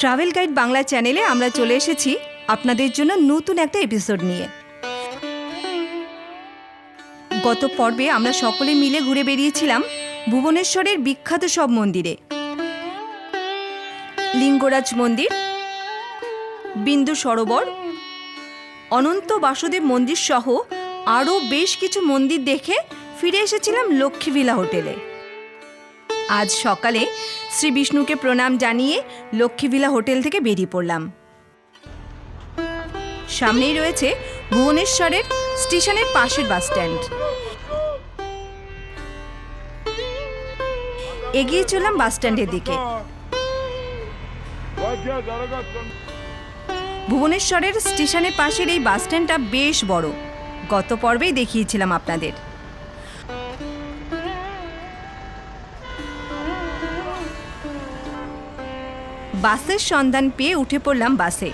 Travel guide Bangla চ্যানেলে আমরা চলে এসেছি আপনাদের জন্য নতুন একটা এপিসোড নিয়ে। গত পর্বে আমরা সকলে মিলে ঘুরে বেরিয়েছিলাম ভুবনেশ্বরের বিখ্যাত সব মন্দিরে। লিঙ্গরাজ মন্দির, বিন্দু সরোবর, অনন্ত বাসুদেব মন্দির সহ আরও বেশ কিছু মন্দির দেখে ফিরে এসেছিলাম লক্ষ্মীভিলা হোটেলে। আজ সকালে শ্রী বিষ্ণুকে প্রণাম জানিয়ে লক্ষ্মীভিলা হোটেল থেকে বেরিয়ে পড়লাম। সামনেই রয়েছে ভুবনেশ্বরের স্টেশনের পাশের বাস স্ট্যান্ড। এগিয়ে চললাম বাস স্ট্যান্ডের দিকে। ভুবনেশ্বরের স্টেশনের পাশের এই বাস স্ট্যান্ডটা বেশ বড়। গত পর্বেই দেখিয়েছিলাম আপনাদের। বাসের সন্ধান পেয়ে উঠে পড়লাম বাসে।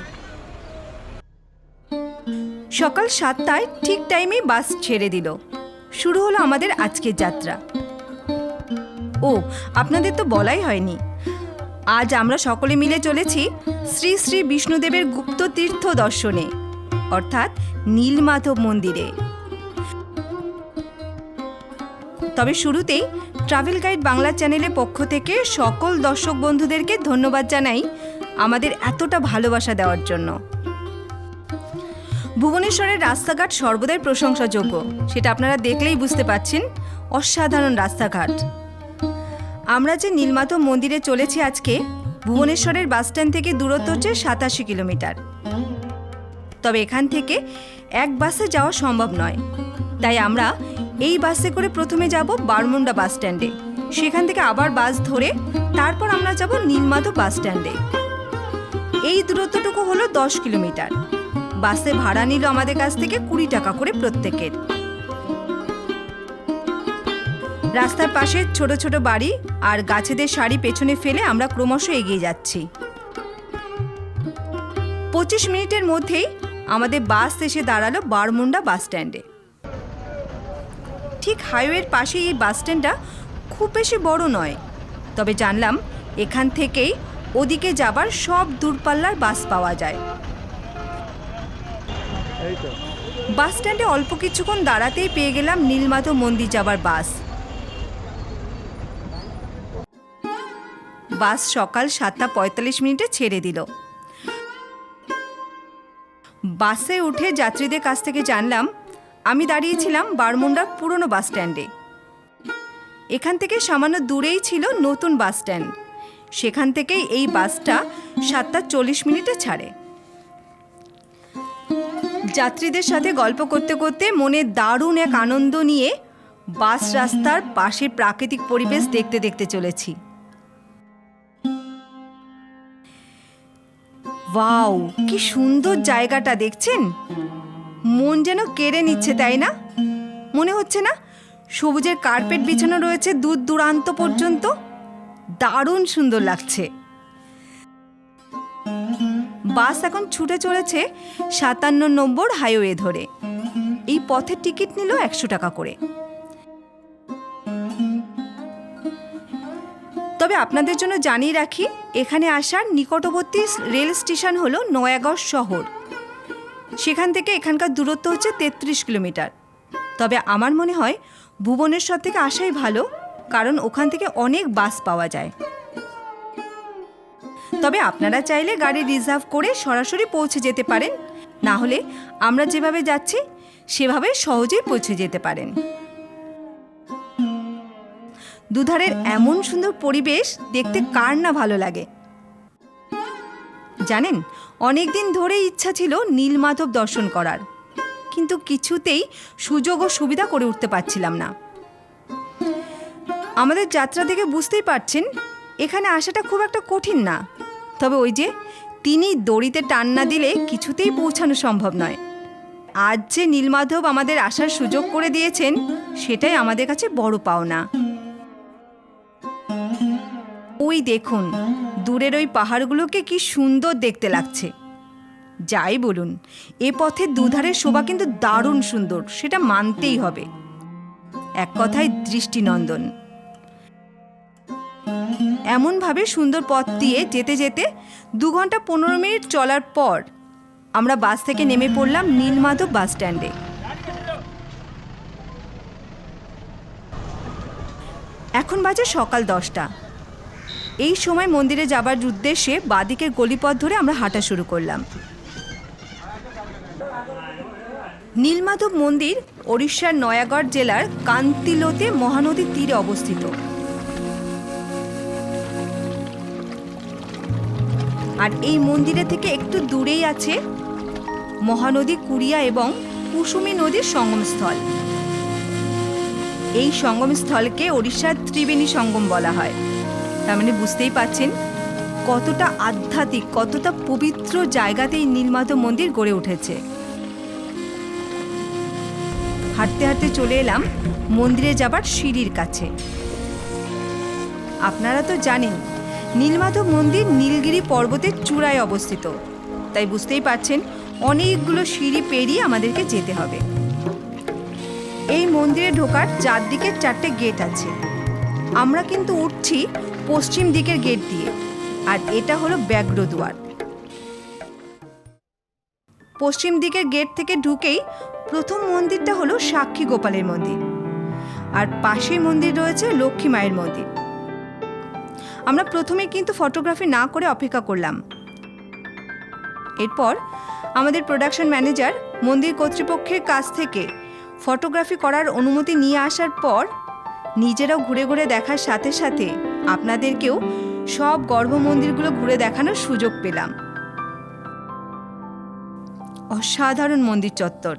সকাল সাতটায় ঠিক টাইমেই বাস ছেড়ে দিল। শুরু হলো আমাদের আজকের যাত্রা। ও, আপনাদের তো বলাই হয়নি। আজ আমরা সকলে মিলে চলেছি শ্রী শ্রী বিষ্ণুদেবের গুপ্ত তীর্থ দর্শনে, অর্থাৎ নীলমাধব মন্দিরে। তবে শুরুতেই ট্রাভেল গাইড বাংলা চ্যানেলের পক্ষ থেকে সকল দর্শক বন্ধুদেরকে ধন্যবাদ জানাই আমাদের এতটা ভালোবাসা দেওয়ার জন্য। ভুবনেশ্বরের রাস্তাঘাট সর্বদাই প্রশংসাযোগ্য, সেটা আপনারা দেখলেই বুঝতে পাচ্ছেন, অসাধারণ রাস্তাঘাট। আমরা যে নীলমাধব মন্দিরে চলেছি আজকে, ভুবনেশ্বরের বাসস্ট্যান্ড থেকে দূরত্ব হচ্ছে সাতাশি কিলোমিটার। তবে এখান থেকে এক বাসে যাওয়া সম্ভব নয়। তাই আমরা এই বাসে করে প্রথমে যাব বারমুন্ডা বাস স্ট্যান্ডে। সেখান থেকে আবার বাস ধরে তারপর আমরা যাব নীলমাধব বাস স্ট্যান্ডে। এই দূরত্বটুকু হলো দশ কিলোমিটার। বাসে ভাড়া নিল আমাদের কাছ থেকে কুড়ি টাকা করে প্রত্যেকের। রাস্তার পাশে ছোট ছোট বাড়ি আর গাছেদের শাড়ি পেছনে ফেলে আমরা ক্রমশ এগিয়ে যাচ্ছি। পঁচিশ মিনিটের মধ্যেই আমাদের বাস এসে দাঁড়াল বারমুন্ডা বাস স্ট্যান্ডে। ঠিক হাইওয়ের পাশে এই বাস স্ট্যান্ডটা খুব বেশি বড় নয়। তবে জানলাম এখান থেকেই ওদিকে যাবার সব দূরপাল্লার বাস পাওয়া যায়। বাস স্ট্যান্ডে অল্প কিছুক্ষণ দাঁড়াতেই পেয়ে গেলাম নীলমাধব মন্দির যাবার বাস বাস সকাল সাতটা পঁয়তাল্লিশ মিনিটে ছেড়ে দিল। বাসে উঠে যাত্রীদের কাছ থেকে জানলাম আমি দাঁড়িয়েছিলাম বারমুন্ডার পুরনো বাস স্ট্যান্ডে। এখান থেকে সামান্য দূরেই ছিল নতুন বাস স্ট্যান্ড। সেখান থেকেই এই বাসটা সাতটা চল্লিশ মিনিটে ছাড়ে। যাত্রীদের সাথে গল্প করতে করতে মনে দারুণ এক আনন্দ নিয়ে বাস রাস্তার পাশের প্রাকৃতিক পরিবেশ দেখতে দেখতে চলেছি। ওয়াও, কি সুন্দর জায়গাটা দেখছেন? মন যেন কেড়ে নিচ্ছে, তাই না? মনে হচ্ছে না সবুজের কার্পেট বিছানো রয়েছে দূর দূরান্ত পর্যন্ত? দারুণ সুন্দর লাগছে। বাস এখন ছুটে চলেছে সাতান্ন নম্বর হাইওয়ে ধরে। এই পথের টিকিট নিল একশো টাকা করে। তবে আপনাদের জন্য জানিয়ে রাখি, এখানে আসার নিকটবর্তী রেল স্টেশন হলো নয়াগড় শহর। সেখান থেকে এখানকার দূরত্ব হচ্ছে তেত্রিশ কিলোমিটার। তবে আমার মনে হয় ভুবনেশ্বর থেকে আসাই ভালো, কারণ ওখান থেকে অনেক বাস পাওয়া যায়। তবে আপনারা চাইলে গাড়ি রিজার্ভ করে সরাসরি পৌঁছে যেতে পারেন। না হলে আমরা যেভাবে যাচ্ছি, সেভাবে সহজেই পৌঁছে যেতে পারেন। দুধারের এমন সুন্দর পরিবেশ দেখতে কার না ভালো লাগে। জানেন অনেক দিন ধরেই ইচ্ছা ছিল নীলমাধব দর্শন করার। কিন্তু কিছুতেই সুযোগ ও সুবিধা করে উঠতে পারছিলাম না। আমাদের যাত্রা দেখে বুঝতেই পারছেন, এখানে আসাটা খুব একটা কঠিন না। তবে ওই যে, তিনি দড়িতে টান না দিলে কিছুতেই পৌঁছানো সম্ভব নয়। আজ যে নীলমাধব আমাদের আসার সুযোগ করে দিয়েছেন, সেটাই আমাদের কাছে বড় পাওনা। ওই দেখুন দূরের ওই পাহাড়গুলোকে কি সুন্দর দেখতে লাগছে। যাই বলুন, এ পথে দুধারের শোভা কিন্তু দারুণ সুন্দর, সেটা মানতেই হবে। এক কথায় দৃষ্টিনন্দন। এমনভাবে সুন্দর পথ দিয়ে যেতে যেতে দু ঘণ্টা পনেরো মিনিট চলার পর আমরা বাস থেকে নেমে পড়লাম নীলমাধব বাস স্ট্যান্ডে। এখন বাজে সকাল দশটা। এই সময় মন্দিরে যাবার উদ্দেশ্যে বাদিকের গলিপথ ধরে আমরা হাঁটা শুরু করলাম। নীলমাধব মন্দির ওড়িশার নয়াগড় জেলার কান্তিলোতে মহানদীর তীরে অবস্থিত। আর এই মন্দিরে থেকে একটু দূরেই আছে মহানদী কুড়িয়া এবং কুসুমী নদীর সঙ্গমস্থল। এই সঙ্গমস্থলকে ওড়িশার ত্রিবেণী সঙ্গম বলা হয়। তার মানে বুঝতেই পাচ্ছেন কতটা আধ্যাত্মিক, কতটা পবিত্র জায়গাতে এই নীলমাধব মন্দির গড়ে উঠেছে। হাঁটতে হাঁটতে চলে এলাম মন্দিরে যাবার সিঁড়ির কাছে। আপনারা তো জানেন, নীলমাধব মন্দির নীলগিরি পর্বতের চূড়ায় অবস্থিত। তাই বুঝতেই পারছেন, অনেকগুলো সিঁড়ি পেরিয়ে আমাদেরকে যেতে হবে। এই মন্দিরে ঢোকার চারদিকে চারটে গেট আছে। আমরা কিন্তু উঠছি পশ্চিম দিকের গেট দিয়ে, আর এটা হলো ব্যাঘ্র দুয়ার। পশ্চিম দিকের গেট থেকে ঢুকেই প্রথম মন্দিরটা হলো সাক্ষী গোপালের মন্দির, আর পাশেই মন্দির রয়েছে লক্ষ্মী মায়ের মন্দির। আমরা প্রথমে কিন্তু ফটোগ্রাফি না করে অপেক্ষা করলাম। এরপর আমাদের প্রোডাকশন ম্যানেজার মন্দির কর্তৃপক্ষের কাছ থেকে ফটোগ্রাফি করার অনুমতি নিয়ে আসার পর নিজেরাও ঘুরে ঘুরে দেখার সাথে সাথে আপনাদেরকেও সব গর্ভ মন্দিরগুলো ঘুরে দেখানোর সুযোগ পেলাম। অসাধারণ মন্দির চত্বর।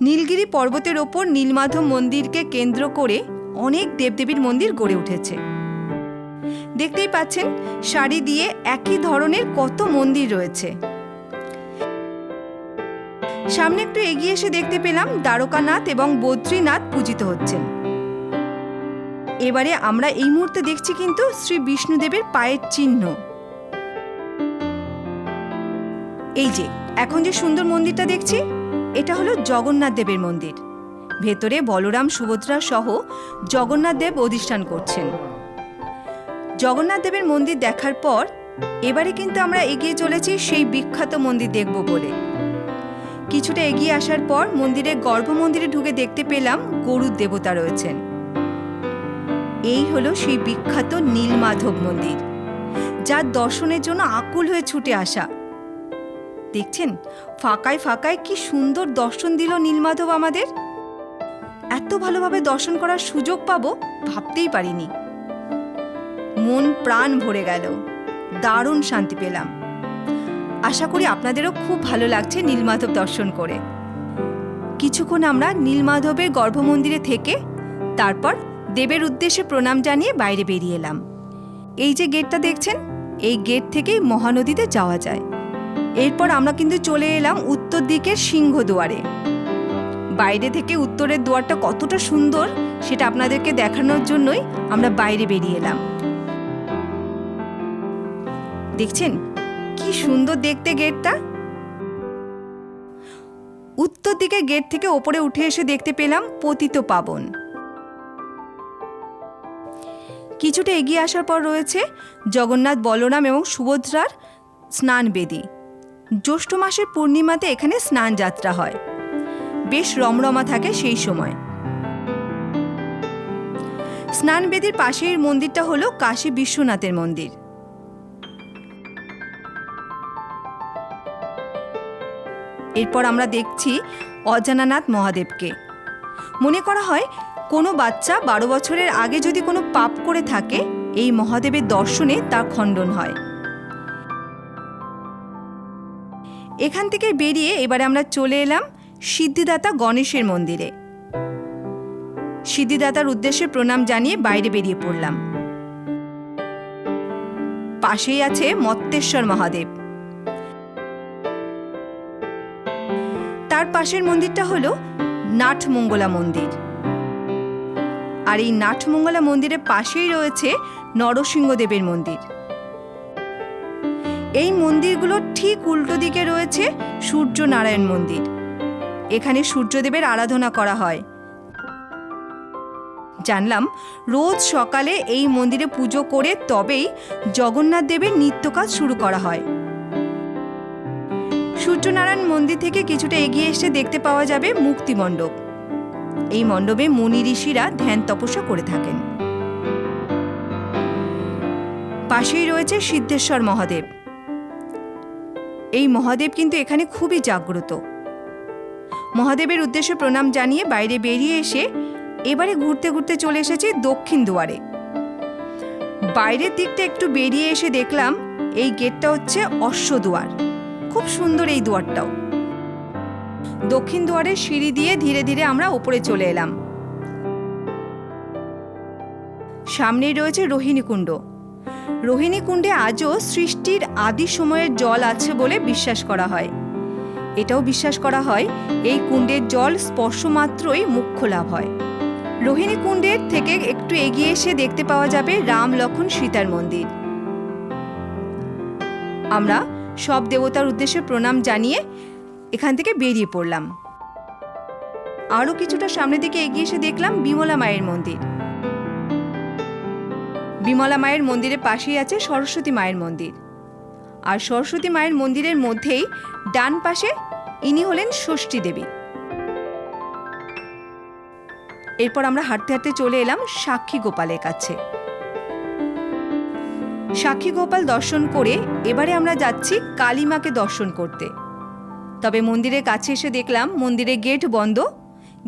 নীলগিরি পর্বতের ওপর নীলমাধব মন্দিরকে কেন্দ্র করে অনেক দেবদেবীর মন্দির গড়ে উঠেছে। দেখতেই পাচ্ছেন শাড়ি দিয়ে একই ধরনের কত মন্দির রয়েছে। সামনে একটু এগিয়ে এসে দেখতে পেলাম দ্বারকানাথ এবং বদ্রীনাথ পূজিত হচ্ছেন। এবারে আমরা এই মুহূর্তে দেখছি কিন্তু শ্রী বিষ্ণুদেবের পায়ের চিহ্ন। এই যে, এখন যে সুন্দর মন্দিরটা দেখছি, এটা হলো জগন্নাথ দেবের মন্দির। ভেতরে বলরাম, সুভদ্রা সহ জগন্নাথ দেব অধিষ্ঠান করছেন। জগন্নাথ দেবের মন্দির দেখার পর, এবারে কিন্তু আমরা এগিয়ে চলেছি সেই বিখ্যাত মন্দির দেখব বলে। কিছুটা এগিয়ে আসার পর মন্দিরের গর্ভ মন্দিরে ঢুকে দেখতে পেলাম গরুর দেবতা রয়েছেন। এই হলো সেই বিখ্যাত নীলমাধব মন্দির যার দর্শনের জন্য আকুল হয়ে ছুটে আসা। দেখছেন, ফাঁকায় ফাঁকায় কি সুন্দর দর্শন দিল নীলমাধব আমাদের। এত ভালোভাবে দর্শন করার সুযোগ পাবো ভাবতেই পারিনি। মন প্রাণ ভরে গেল, দারুণ শান্তি পেলাম। আশা করি আপনাদেরও খুব ভালো লাগছে নীলমাধব দর্শন করে। কিছুক্ষণ আমরা নীলমাধবের গর্ভমন্দিরে থেকে, তারপর দেবের উদ্দেশ্যে প্রণাম জানিয়ে বাইরে বেরিয়ে এলাম। এই যে গেটটা দেখছেন, এই গেট থেকেই মহানদীতে যাওয়া যায়। এরপর আমরা কিন্তু চলে এলাম উত্তর দিকের সিংহ দুয়ারে। বাইরে থেকে উত্তরের দুয়ারটা কতটা সুন্দর, সেটা আপনাদেরকে দেখানোর জন্যই আমরা বাইরে বেরিয়ে এলাম। দেখছেন? কি সুন্দর দেখতে গেটটা। উত্তর দিকে গেট থেকে ওপরে উঠে এসে দেখতে পেলাম পতিত পাবন। কিছুটা এগিয়ে আসার পর রয়েছে জগন্নাথ বলরাম এবং সুভদ্রার স্নান বেদী। জ্যৈষ্ঠ মাসের পূর্ণিমাতে এখানে স্নান যাত্রা হয়। বেশ রমরমা থাকে সেই সময়। স্নান বেদির পাশের মন্দিরটা হলো কাশী বিশ্বনাথের মন্দির। এরপর আমরা দেখছি অজানানাথ মহাদেবকে। মনে করা হয় কোনো বাচ্চা বারো বছরের আগে যদি কোনো পাপ করে থাকে, এই মহাদেবের দর্শনে তার খণ্ডন হয়। এখান থেকে বেরিয়ে এবারে আমরা চলে এলাম সিদ্ধিদাতা গণেশের মন্দিরে। সিদ্ধিদাতার উদ্দেশ্যে প্রণাম জানিয়ে বাইরে বেরিয়ে পড়লাম। পাশেই আছে মত্তেশ্বর মহাদেব। তার পাশের মন্দিরটা হলো নাটমঙ্গলা মন্দির। আর এই নাটমঙ্গলা মন্দিরের পাশেই রয়েছে নরসিংহদেবের মন্দির। এই মন্দিরগুলোর ঠিক উল্টো দিকে রয়েছে সূর্যনারায়ণ মন্দির। এখানে সূর্যদেবের আরাধনা করা হয়। জানলাম, রোজ সকালে এই মন্দিরে পুজো করে তবেই জগন্নাথ দেবের নিত্য কাজ শুরু করা হয়। সূর্যনারায়ণ মন্দির থেকে কিছুটা এগিয়ে এসে দেখতে পাওয়া যাবে মুক্তি মণ্ডপ এই মণ্ডপে মুনি ঋষিরা ধ্যান তপস্যা করে থাকেন। পাশেই রয়েছে সিদ্ধেশ্বর মহাদেব। এই মহাদেব কিন্তু এখানে খুবই জাগ্রত। মহাদেবের উদ্দেশ্যে প্রণাম জানিয়ে বাইরে বেরিয়ে এসে এবারে ঘুরতে ঘুরতে চলে এসেছি দক্ষিণ দুয়ারে। বাইরের দিকটা একটু বেরিয়ে এসে দেখলাম, এই গেটটা হচ্ছে অশ্ব দুয়ার খুব সুন্দর এই দুয়ারটাও। দক্ষিণ দুয়ারের সিঁড়ি দিয়ে ধীরে ধীরে আমরা উপরে চলে এলাম। সামনেই রয়েছে রোহিণী কুণ্ড। রোহিণী কুণ্ডে আজও সৃষ্টির আদি সময়ের জল আছে বলে বিশ্বাস করা হয়। এটাও বিশ্বাস করা হয়, এই কুণ্ডের জল স্পর্শ মাত্রই মুখ্য লাভ হয়। রোহিণী কুণ্ডের থেকে একটু এগিয়ে এসে দেখতে পাওয়া যাবে রাম লক্ষণ সীতার মন্দির। আমরা সব দেবতার উদ্দেশ্যে প্রণাম জানিয়ে এখান থেকে বেরিয়ে পড়লাম। আরও কিছুটা সামনের দিকে এগিয়ে এসে দেখলাম বিমলা মায়ের মন্দির। বিমলা মায়ের মন্দিরের পাশেই আছে সরস্বতী মায়ের মন্দির। আর সরস্বতী মায়ের মন্দিরের মধ্যেই ডান পাশে ইনি হলেন ষষ্ঠী দেবী। এরপর আমরা হাঁটতে হাঁটতে চলে এলাম সাক্ষী গোপালের কাছে। সাক্ষী গোপাল দর্শন করে এবারে আমরা যাচ্ছি কালীমাকে দর্শন করতে। তবে মন্দিরের কাছে এসে দেখলাম মন্দিরের গেট বন্ধ।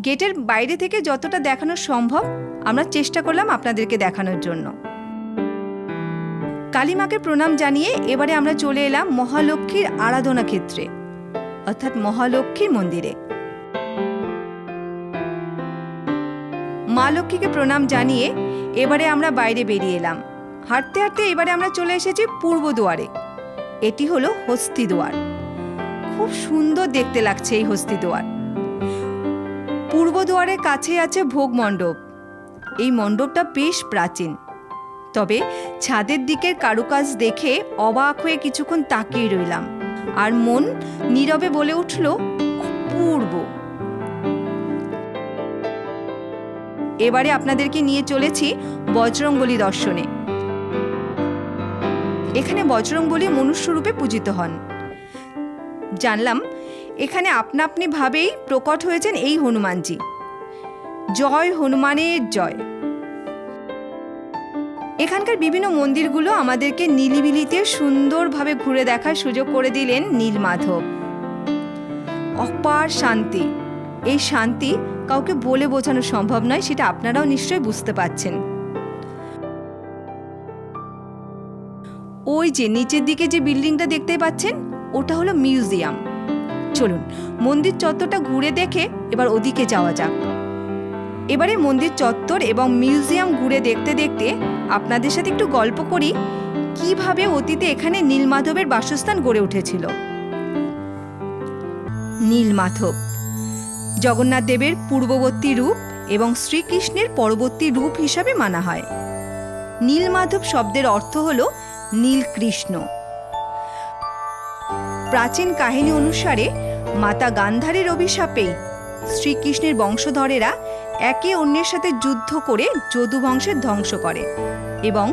গেটের বাইরে থেকে যতটা দেখানো সম্ভব, আমরা চেষ্টা করলাম আপনাদেরকে দেখানোর জন্য। কালীমাকে প্রণাম জানিয়ে এবারে আমরা চলে এলাম মহালক্ষ্মীর আরাধনা ক্ষেত্রে, অর্থাৎ মহালক্ষ্মীর মন্দিরে। মা লক্ষ্মীকে প্রণাম জানিয়ে এবারে আমরা বাইরে বেরিয়ে এলাম। হাঁটতে হাঁটতে এবারে আমরা চলে এসেছি পূর্ব দুয়ারে। এটি হলো হস্তি দুয়ার। খুব সুন্দর দেখতে লাগছে এই হস্তি দুয়ার। পূর্ব দুয়ারের কাছে আছে ভোগ মণ্ডপ। এই মণ্ডপটা বেশ প্রাচীন। তবে ছাদের দিকের কারুকাজ দেখে অবাক হয়ে কিছুক্ষণ তাকিয়ে রইলাম। আর মন নীরবে বলে উঠল, অপূর্ব! এবারে আপনাদেরকে নিয়ে চলেছি বজরংবলী দর্শনে। এখানে বজরংবলী মনুষ্যরূপে পূজিত হন। জানলাম, এখানে আপনা আপনি ভাবেই প্রকট হয়েছেন এই হনুমানজি। জয় হনুমানের জয়। এখানকার বিভিন্ন মন্দিরগুলো আমাদেরকে নিলিবিলিতে সুন্দরভাবে ঘুরে দেখার সুযোগ করে দিলেন নীলমাধব। অপার শান্তি। এই শান্তি কাউকে বলে বোঝানো সম্ভব নয়, সেটা আপনারাও নিশ্চয়ই বুঝতে পাচ্ছেন ওই যে নিচের দিকে যে বিল্ডিংটা দেখতে পাচ্ছেন ওটা হলো মিউজিয়াম। চলুন, মন্দির চত্বরটা ঘুরে দেখে এবার ওদিকে যাওয়া যাক। এবারে মন্দির চত্বর এবং মিউজিয়াম ঘুরে দেখতে দেখতে আপনাদের সাথে একটু গল্প করি, কীভাবে অতীতে এখানে নীলমাধবের বাসস্থান গড়ে উঠেছিল। নীলমাধব, জগন্নাথ দেবের পূর্ববর্তী রূপ এবং শ্রীকৃষ্ণের পরবর্তী রূপ হিসাবে মানা হয়। নীলমাধব শব্দের অর্থ হল নীলকৃষ্ণ। প্রাচীন কাহিনী অনুসারে মাতা গান্ধারের অভিশাপেই শ্রীকৃষ্ণের বংশধরেরা একে অন্যের সাথে যুদ্ধ করে যদু বংশের ধ্বংস করে এবং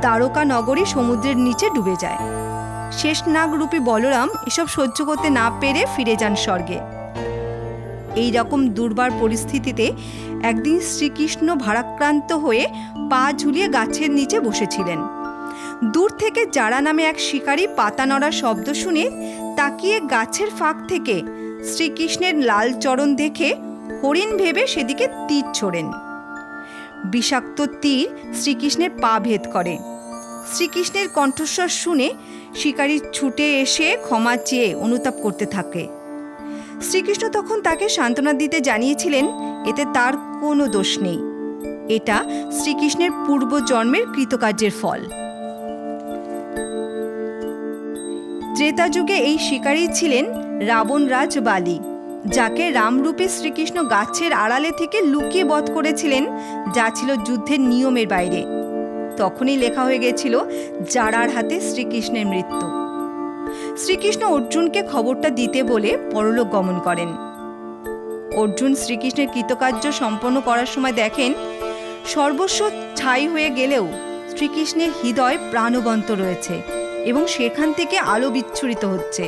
দ্বারকা নগরী সমুদ্রের নিচে ডুবে যায়। শেষ নাগরূপী বলরাম এসব সহ্য করতে না পেরে ফিরে যান স্বর্গে। এই রকম দুর্বার পরিস্থিতিতে একদিন শ্রীকৃষ্ণ ভারাক্রান্ত হয়ে পা ঝুলিয়ে গাছের নিচে বসেছিলেন। দূর থেকে যারা নামে এক শিকারী পাতা নড়ার শব্দ শুনে তাকিয়ে গাছের ফাঁক থেকে শ্রীকৃষ্ণের লাল চরণ দেখে হরিণ ভেবে সেদিকে তীর ছোড়েন। বিষাক্ত তীর শ্রীকৃষ্ণের পা ভেদ করে। শ্রীকৃষ্ণের কণ্ঠস্বর শুনে শিকারী ছুটে এসে ক্ষমা চেয়ে অনুতাপ করতে থাকে। শ্রীকৃষ্ণ তখন তাকে সান্ত্বনা দিতে জানিয়েছিলেন, এতে তার কোনো দোষ নেই। এটা শ্রীকৃষ্ণের পূর্ব জন্মের কৃতকার্যের ফল। ত্রেতা যুগে এই শিকারী ছিলেন রাবণরাজ বালি, যাকে রামরূপে শ্রীকৃষ্ণ গাছের আড়ালে থেকে লুকিয়ে বধ করেছিলেন, যা ছিল যুদ্ধের নিয়মের বাইরে। তখনই লেখা হয়ে গেছিল, জারার হাতে শ্রীকৃষ্ণের মৃত্যু। শ্রীকৃষ্ণ অর্জুনকে খবরটা দিতে বলে পরলোক গমন করেন। অর্জুন শ্রীকৃষ্ণের কৃতকার্য সম্পন্ন করার সময় দেখেন, সর্বস্ব ছাই হয়ে গেলেও শ্রীকৃষ্ণের হৃদয় প্রাণবন্ত রয়েছে। এবং সেখান থেকে আলো বিচ্ছুরিত হচ্ছে।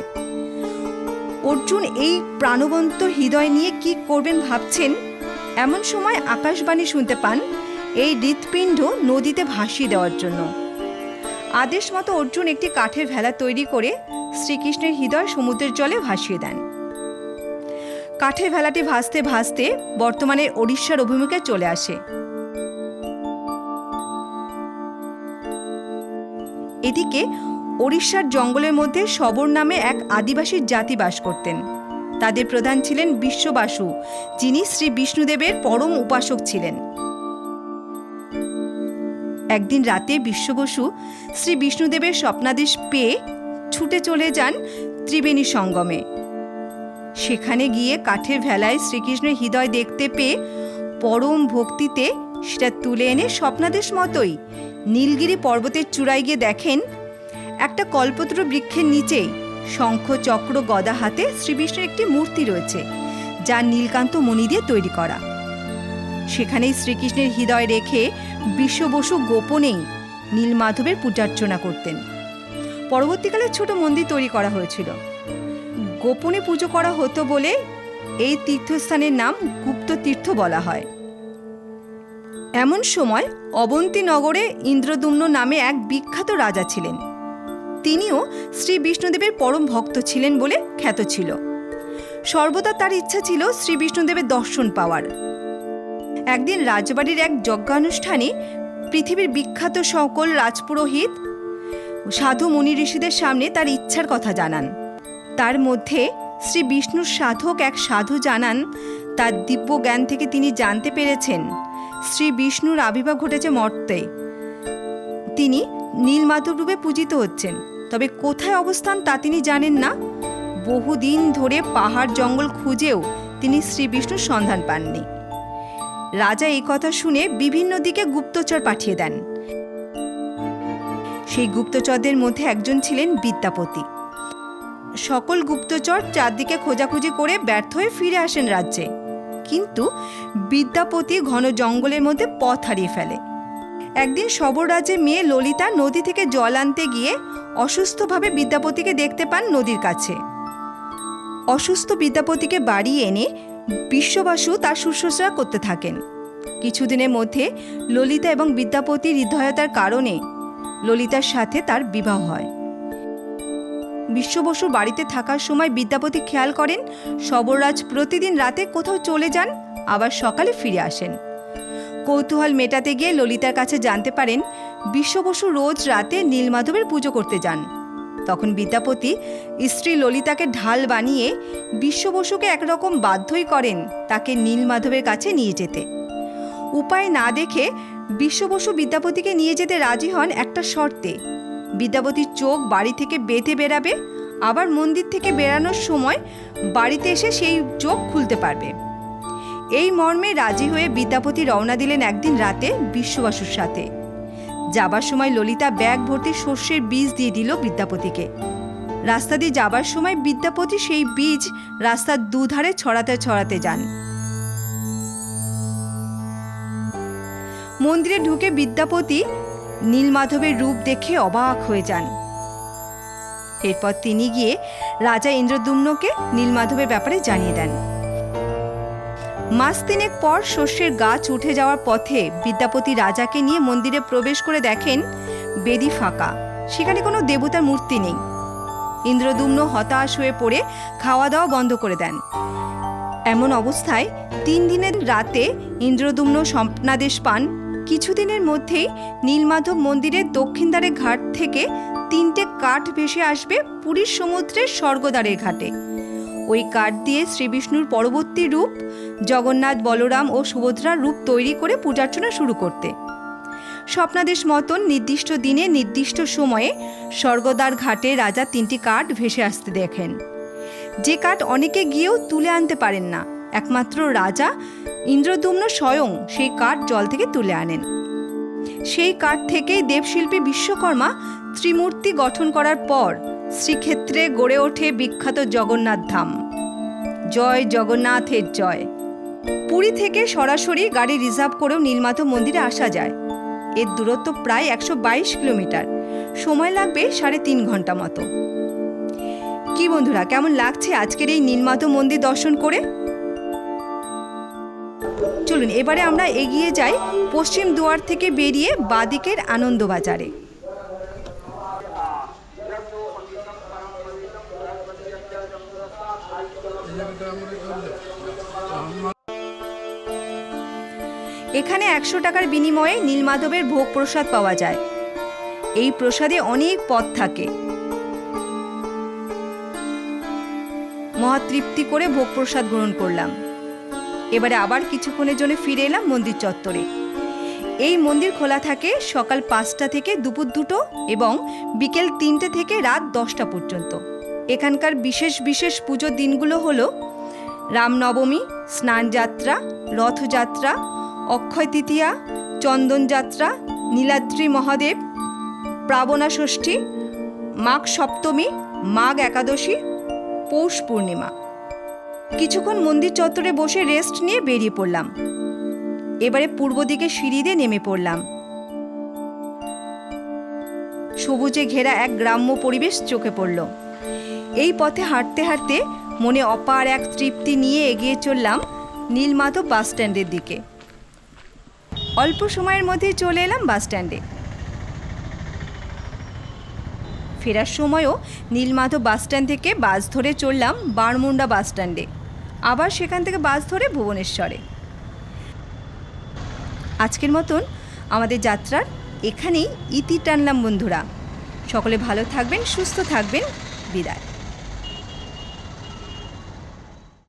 অর্জুন এই প্রাণবন্ত হৃদয় নিয়ে কি করবেন ভাবছেন? এমন সময় আকাশবাণী শুনতে পান এই হৃৎপিণ্ড নদীতে ভাসিয়ে দেওয়ার জন্য। আদেশ মতো অর্জুন একটি কাঠের ভেলা তৈরি করে শ্রীকৃষ্ণের হৃদয় সমুদ্রের জলে ভাসিয়ে দেন। কাঠের ভেলাটি ভাসতে ভাসতে বর্তমানে ওড়িশার অভিমুখে চলে আসে। এদিকে ওড়িশার জঙ্গলের মধ্যে সবর নামে এক আদিবাসী জাতি বাস করতেন। তাদের প্রধান ছিলেন বিশ্ববাসু, যিনি শ্রী বিষ্ণুদেবের পরম উপাসক ছিলেন। একদিন রাতে বিশ্ববসু শ্রী বিষ্ণুদেবের স্বপ্নাদেশ পেয়ে ছুটে চলে যান ত্রিবেণী সঙ্গমে। সেখানে গিয়ে কাঠের ভেলায় শ্রীকৃষ্ণের হৃদয় দেখতে পেয়ে পরম ভক্তিতে সেটা তুলে এনে স্বপ্নাদেশ মতোই নীলগিরি পর্বতের চূড়ায় গিয়ে দেখেন একটা কল্পতরু বৃক্ষের নিচেই শঙ্খ চক্র গদা হাতে শ্রীবিষ্ণুর একটি মূর্তি রয়েছে, যা নীলকান্ত মণি দিয়ে তৈরি করা। সেখানেই শ্রীকৃষ্ণের হৃদয় রেখে বিশ্ববসু গোপনেই নীলমাধবের পূজার্চনা করতেন। পরবর্তীকালে ছোট মন্দির তৈরি করা হয়েছিল। গোপনে পুজো করা হতো বলে এই তীর্থস্থানের নাম গুপ্ত তীর্থ বলা হয়। এমন সময় অবন্তী নগরে ইন্দ্রদুম্ন নামে এক বিখ্যাত রাজা ছিলেন। তিনিও শ্রী বিষ্ণুদেবের পরম ভক্ত ছিলেন বলে খ্যাত ছিল। সর্বদা তার ইচ্ছা ছিল শ্রী বিষ্ণুদেবের দর্শন পাওয়ার। একদিন রাজবাড়ির এক যজ্ঞানুষ্ঠানে পৃথিবীর বিখ্যাত সকল রাজপুরোহিত সাধু মুনি ঋষিদের সামনে তার ইচ্ছার কথা জানান। তার মধ্যে শ্রী বিষ্ণুর সাধক এক সাধু জানান, তার দিব্য জ্ঞান থেকে তিনি জানতে পেরেছেন, শ্রী বিষ্ণুর আবির্ভাব ঘটেছে মর্তে। তিনি নীলমাধব রূপে পূজিত হচ্ছেন। তবে কোথায় অবস্থান তা তিনি জানেন না। বহুদিন ধরে পাহাড় জঙ্গল খুঁজেও তিনি শ্রী বিষ্ণুর সন্ধান পাননি। রাজা এই কথা শুনে বিভিন্ন দিকে গুপ্তচর পাঠিয়ে দেন। সেই গুপ্তচরদের মধ্যে একজন ছিলেন বিদ্যাপতি। সকল গুপ্তচর চারদিকে খোঁজাখুঁজি করে ব্যর্থ হয়ে ফিরে আসেন রাজ্যে। কিন্তু বিদ্যাপতি ঘন জঙ্গলের মধ্যে পথ হারিয়ে ফেলে। একদিন সবররাজের মেয়ে ললিতা নদী থেকে জল আনতে গিয়ে অসুস্থভাবে বিদ্যাপতিকে দেখতে পান নদীর কাছে। অসুস্থ বিদ্যাপতিকে বাড়ি এনে বিশ্ববাসু তার শুশ্রূষা করতে থাকেন। কিছুদিনের মধ্যে ললিতা এবং বিদ্যাপতির হৃদয়তার কারণে ললিতার সাথে তার বিবাহ হয়। বিশ্ববসু বাড়িতে থাকার সময় বিদ্যাপতি খেয়াল করেন, সবররাজ প্রতিদিন রাতে কোথাও চলে যান, আবার সকালে ফিরে আসেন। কৌতূহল মেটাতে গিয়ে ললিতার কাছে জানতে পারেন, বিশ্ববসু রোজ রাতে নীলমাধবের পুজো করতে যান। তখন বিদ্যাপতি স্ত্রী ললিতাকে ঢাল বানিয়ে বিশ্ববসুকে একরকম বাধ্যই করেন তাকে নীলমাধবের কাছে নিয়ে যেতে। উপায় না দেখে বিশ্ববসু বিদ্যাপতিকে নিয়ে যেতে রাজি হন একটা শর্তে। বিদ্যাপতির চোখ বাড়ি থেকে বেঁধে বেরাবে আবার মন্দির থেকে বেরানোর সময় বাড়িতে এসে সেই চোখ খুলতে পারবে। এই মর্মে রাজি হয়ে বিদ্যাপতি রওনা দিলেন একদিন রাতে বিশ্ববাসুর সাথে। যাবার সময় ললিতা ব্যাগ ভর্তি শস্যের বীজ দিয়ে দিল বিদ্যাপতিকে। রাস্তা দিয়ে যাবার সময় বিদ্যাপতি সেই বীজ রাস্তার দুধারে ছড়াতে ছড়াতে যান। মন্দিরে ঢুকে বিদ্যাপতি নীলমাধবের রূপ দেখে অবাক হয়ে যান। এরপর তিনি গিয়ে রাজা ইন্দ্রদুম্নকে নীলমাধবের ব্যাপারে জানিয়ে দেন। মাস তিনেক পর শস্যের গাছ উঠে যাওয়ার পথে বিদ্যাপতি রাজাকে নিয়ে মন্দিরে প্রবেশ করে দেখেন বেদি ফাঁকা। সেখানে কোনো দেবতার মূর্তি নেই। ইন্দ্রদুম্ন হতাশ হয়ে পড়ে খাওয়া দাওয়া বন্ধ করে দেন। এমন অবস্থায় তিন দিনের রাতে ইন্দ্রদুম্ন স্বপ্নাদেশ পান। কিছুদিনের মধ্যেই নীলমাধব মন্দিরের দক্ষিণ দ্বারের ঘাট থেকে তিনটে কাঠ ভেসে আসবে পুরীর সমুদ্রের স্বর্গদ্বারের ঘাটে। ওই কাঠ দিয়ে শ্রীবিষ্ণুর পরবর্তী রূপ, জগন্নাথ, বলরাম ও সুভদ্রার রূপ তৈরি করে পূজার্চনা শুরু করতে। স্বপ্নাদেশ মতন নির্দিষ্ট দিনে, নির্দিষ্ট সময়ে স্বর্গদ্বার ঘাটে রাজা তিনটি কাঠ ভেসে আসতে দেখেন। যে কাঠ অনেকে গিয়েও তুলে আনতে পারেন না, একমাত্র রাজা ইন্দ্রদুম্ন স্বয়ং সেই কাঠ জল থেকে তুলে আনেন। সেই কাঠ থেকেই দেবশিল্পী বিশ্বকর্মা ত্রিমূর্তি গঠন করার পর শ্রীক্ষেত্রে গড়ে ওঠে বিখ্যাত জগন্নাথ ধাম। জয় জগন্নাথের জয়। পুরী থেকে সরাসরি গাড়ি রিজার্ভ করেও নীলমাধব মন্দিরে আসা যায়। এর দূরত্ব প্রায় একশো বাইশ কিলোমিটার। সময় লাগবে সাড়ে তিন ঘণ্টা মতো। কি বন্ধুরা, কেমন লাগছে আজকের এই নীলমাধব মন্দির দর্শন করে? চলুন, এবারে আমরা এগিয়ে যাই পশ্চিম দুয়ার থেকে বেরিয়ে বাদিকের আনন্দবাজারে। এখানে একশো টাকার বিনিময়ে নীলমাধবের ভোগ প্রসাদ পাওয়া যায়। এই প্রসাদে অনেক পদ থাকে। মহাতৃপ্তি করে ভোগ প্রসাদ গ্রহণ করলাম। এবারে আবার কিছুক্ষণের জন্য ফিরে এলাম মন্দির চত্বরে। এই মন্দির খোলা থাকে সকাল পাঁচটা থেকে দুপুর দুটো এবং বিকেল তিনটে থেকে রাত দশটা পর্যন্ত। এখানকার বিশেষ বিশেষ পুজোর দিনগুলো হলো রামনবমী, স্নানযাত্রা, রথযাত্রা অক্ষয় তৃতীয়া চন্দনযাত্রা নীলাদ্রি মহাদেব প্রাবণা ষষ্ঠী, মাঘ সপ্তমী, মাঘ একাদশী, পৌষ পূর্ণিমা। কিছুক্ষণ মন্দির চত্বরে বসে রেস্ট নিয়ে বেরিয়ে পড়লাম। এবারে পূর্ব দিকে সিঁড়ি দিয়ে নেমে পড়লাম। সবুজে ঘেরা এক গ্রাম্য পরিবেশ চোখে পড়ল। এই পথে হাঁটতে হাঁটতে মনে অপার এক তৃপ্তি নিয়ে এগিয়ে চললাম নীলমাধব বাস স্ট্যান্ডের দিকে। অল্প সময়ের মধ্যেই চলে এলাম বাস স্ট্যান্ডে। ফেরার সময়ও নীলমাধব বাস স্ট্যান্ড থেকে বাস ধরে চললাম বারমুন্ডা বাস স্ট্যান্ডে। আবার সেখান থেকে বাস ধরে ভুবনেশ্বরে। আজকের মতন আমাদের যাত্রার এখানেই ইতি টানলাম বন্ধুরা। সকলে ভালো থাকবেন, সুস্থ থাকবেন। বিদায়।